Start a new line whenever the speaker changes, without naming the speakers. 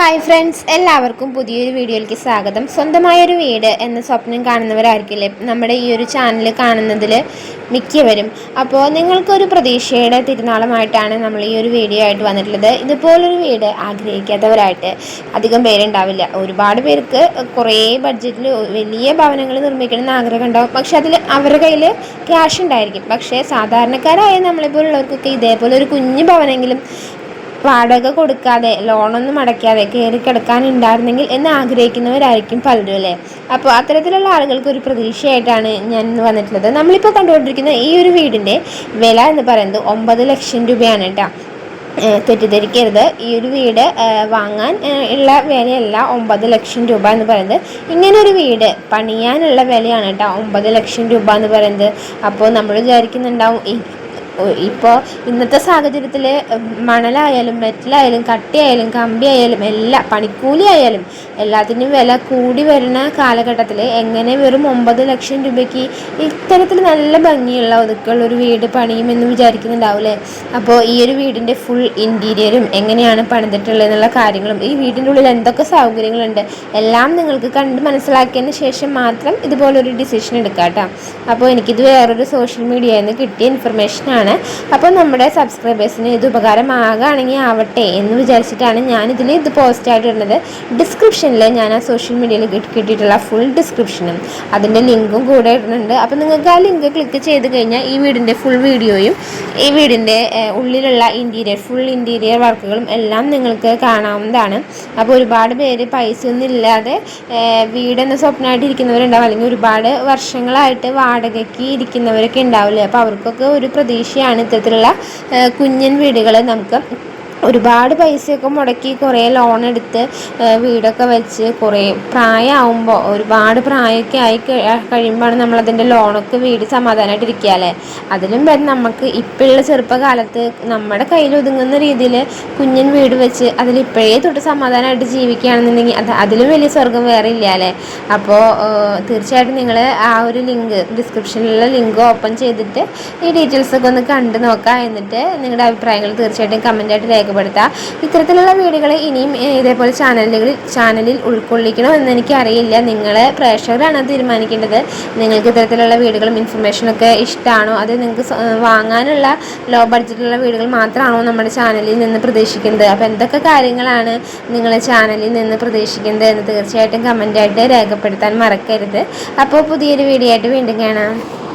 Hi friends എല്ലാവർക്കും പുതിയൊരു വീഡിയോയിലേക്ക് സ്വാഗതം. സ്വന്തമായൊരു വീട് എന്ന സ്വപ്നം കാണുന്നവരായിരിക്കില്ലേ നമ്മുടെ ഈ ഒരു ചാനൽ കാണുന്നതിൽ മിക്കവരും. അപ്പോൾ നിങ്ങൾക്കൊരു പ്രതീക്ഷയുടെ തിരുനാളമായിട്ടാണ് നമ്മൾ ഈ ഒരു വീഡിയോ ആയിട്ട് വന്നിട്ടുള്ളത്. ഇതുപോലൊരു വീട് ആഗ്രഹിക്കാത്തവരായിട്ട് അധികം പേരുണ്ടാവില്ല. ഒരുപാട് പേർക്ക് കുറേ ബഡ്ജറ്റിൽ വലിയ ഭവനങ്ങൾ നിർമ്മിക്കണം ആഗ്രഹം ഉണ്ടാവും പക്ഷെ അതിൽ അവരുടെ കയ്യിൽ ക്യാഷ് ഉണ്ടായിരിക്കും. പക്ഷേ സാധാരണക്കാരായ നമ്മളെപ്പോലുള്ളവർക്കൊക്കെ ഇതേപോലെ ഒരു കുഞ്ഞു ഭവനെങ്കിലും വാടക കൊടുക്കാതെ ലോണൊന്നും അടയ്ക്കാതെ കയറി കിടക്കാനുണ്ടായിരുന്നെങ്കിൽ എന്ന് ആഗ്രഹിക്കുന്നവരായിരിക്കും പലരും അല്ലേ? അപ്പോൾ അത്തരത്തിലുള്ള ആളുകൾക്ക് ഒരു പ്രതീക്ഷയായിട്ടാണ് ഞാൻ ഇന്ന് വന്നിട്ടുള്ളത്. നമ്മളിപ്പോൾ കണ്ടുകൊണ്ടിരിക്കുന്ന ഈ ഒരു വീടിന്റെ വില എന്ന് പറയുന്നത് ഒമ്പത് ലക്ഷം രൂപയാണ് കേട്ടോ. തെറ്റിദ്ധരിക്കരുത്. ഈ ഒരു വീട് വാങ്ങാൻ ഉള്ള വിലയല്ല ഒമ്പത് ലക്ഷം രൂപ എന്ന് പറയുന്നത്. ഇങ്ങനൊരു വീട് പണിയാനുള്ള വിലയാണ് കേട്ടോ ഒമ്പത് ലക്ഷം രൂപ എന്ന് പറയുന്നത്. അപ്പോൾ നമ്മൾ വിചാരിക്കുന്നുണ്ടാവും ഇപ്പോൾ ഇന്നത്തെ സാഹചര്യത്തിൽ മണലായാലും മെറ്റലായാലും കട്ടിയായാലും കമ്പിയായാലും എല്ലാ പണിക്കൂലി ആയാലും എല്ലാത്തിനും വില കൂടി വരുന്ന കാലഘട്ടത്തിൽ എങ്ങനെ വെറും ഒമ്പത് ലക്ഷം രൂപയ്ക്ക് ഇത്തരത്തിൽ നല്ല ഭംഗിയുള്ള ഒതുക്കുള്ള ഒരു വീട് പണിയുമെന്ന് വിചാരിക്കുന്നുണ്ടാവില്ലേ? അപ്പോൾ ഈ ഒരു വീടിന്റെ ഫുൾ ഇന്റീരിയറും എങ്ങനെയാണ് പണിതിട്ടുള്ളത് എന്നുള്ള കാര്യങ്ങളും ഈ വീടിന്റെ ഉള്ളിൽ എന്തൊക്കെ സൗകര്യങ്ങളുണ്ട് എല്ലാം നിങ്ങൾക്ക് കണ്ട് മനസ്സിലാക്കിയതിന് ശേഷം മാത്രം ഇതുപോലൊരു ഡിസിഷൻ എടുക്കാം കേട്ടോ അപ്പോൾ എനിക്കിത് വേറൊരു സോഷ്യൽ മീഡിയയിൽ നിന്ന് കിട്ടിയ ഇൻഫർമേഷനാണ് ആണ്. അപ്പോൾ നമ്മുടെ സബ്സ്ക്രൈബേഴ്സിന് ഇത് ഉപകാരമാകുകയാണെങ്കിൽ ആവട്ടെ എന്ന് വിചാരിച്ചിട്ടാണ് ഞാനിതിൽ ഇത് പോസ്റ്റ് ഇടുന്നത് ഡിസ്ക്രിപ്ഷനിൽ ഞാൻ ആ സോഷ്യൽ മീഡിയയിൽ കിട്ടിയിട്ടുള്ള ഫുൾ ഡിസ്ക്രിപ്ഷനും അതിന്റെ ലിങ്കും കൂടെ ഇടുന്നുണ്ട്. അപ്പോൾ നിങ്ങൾക്ക് ആ ലിങ്ക് ക്ലിക്ക് ചെയ്ത് കഴിഞ്ഞാൽ ഈ വീടിന്റെ ഫുൾ വീഡിയോയും ഈ വീടിന്റെ ഉള്ളിലുള്ള ഇന്റീരിയർ ഫുൾ ഇന്റീരിയർ വർക്കുകളും എല്ലാം നിങ്ങൾക്ക് കാണാവുന്നതാണ്. അപ്പോൾ ഒരുപാട് പേര് പൈസ ഒന്നും ഇല്ലാതെ വീടെന്ന സ്വപ്നമായിട്ട് ഇരിക്കുന്നവരുണ്ടാവും. അല്ലെങ്കിൽ ഒരുപാട് വർഷങ്ങളായിട്ട് വാടകയ്ക്ക് ഇരിക്കുന്നവരൊക്കെ ഉണ്ടാവില്ലേ? അപ്പോൾ അവർക്കൊക്കെ ഒരു പ്രതീക്ഷ ഒക്കെയാണ് ഇത്തരത്തിലുള്ള കുഞ്ഞൻ വീടുകൾ നമുക്ക് ഒരുപാട് പൈസയൊക്കെ മുടക്കി കുറേ ലോൺ എടുത്ത് വീടൊക്കെ വെച്ച് കുറേ പ്രായമാകുമ്പോൾ ഒരുപാട് പ്രായമൊക്കെ ആയി കഴിയുമ്പോഴാണ് നമ്മളതിന്റെ ലോണൊക്കെ വീട് സമാധാനമായിട്ട് ഇരിക്കുകയല്ലേ അതിലും വരെ. നമുക്ക് ഇപ്പോഴുള്ള ചെറുപ്പകാലത്ത് നമ്മുടെ കയ്യിൽ ഒതുങ്ങുന്ന രീതിയിൽ കുഞ്ഞൻ വീട് വെച്ച് അതിൽ ഇപ്പോഴേ തൊട്ട് സമാധാനമായിട്ട് ജീവിക്കുകയാണെന്നുണ്ടെങ്കിൽ അത് അതിലും വലിയ സ്വർഗം വേറെ ഇല്ല അല്ലേ? അപ്പോൾ തീർച്ചയായിട്ടും നിങ്ങൾ ആ ഒരു ലിങ്ക് ഡിസ്ക്രിപ്ഷനിലുള്ള ലിങ്ക് ഓപ്പൺ ചെയ്തിട്ട് ഈ ഡീറ്റെയിൽസൊക്കെ ഒന്ന് കണ്ടു നോക്കാം എന്നിട്ട് നിങ്ങളുടെ അഭിപ്രായങ്ങൾ തീർച്ചയായിട്ടും കമന്റായിട്ട് രേഖ രേഖപ്പെടുത്താം. ഇത്തരത്തിലുള്ള വീഡിയോകൾ ഇനിയും ഇതേപോലെ ചാനലുകളിൽ ചാനലിൽ ഉൾക്കൊള്ളിക്കണം എന്ന് എനിക്കറിയില്ല. നിങ്ങൾ പ്രേക്ഷകരാണ് തീരുമാനിക്കേണ്ടത്. നിങ്ങൾക്ക് ഇത്തരത്തിലുള്ള വീടുകളും ഇൻഫർമേഷനൊക്കെ ഇഷ്ടമാണോ? അത് നിങ്ങൾക്ക് വാങ്ങാനുള്ള ലോ ബഡ്ജറ്റിലുള്ള വീടുകൾ മാത്രമാണോ നമ്മുടെ ചാനലിൽ നിന്ന് പ്രതീക്ഷിക്കുന്നത്? അപ്പോൾ എന്തൊക്കെ കാര്യങ്ങളാണ് നിങ്ങൾ ചാനലിൽ നിന്ന് പ്രതീക്ഷിക്കുന്നത് എന്ന് തീർച്ചയായിട്ടും കമന്റായിട്ട് രേഖപ്പെടുത്താൻ മറക്കരുത്. അപ്പോൾ പുതിയൊരു വീഡിയോ ആയിട്ട് വീണ്ടും കാണാം.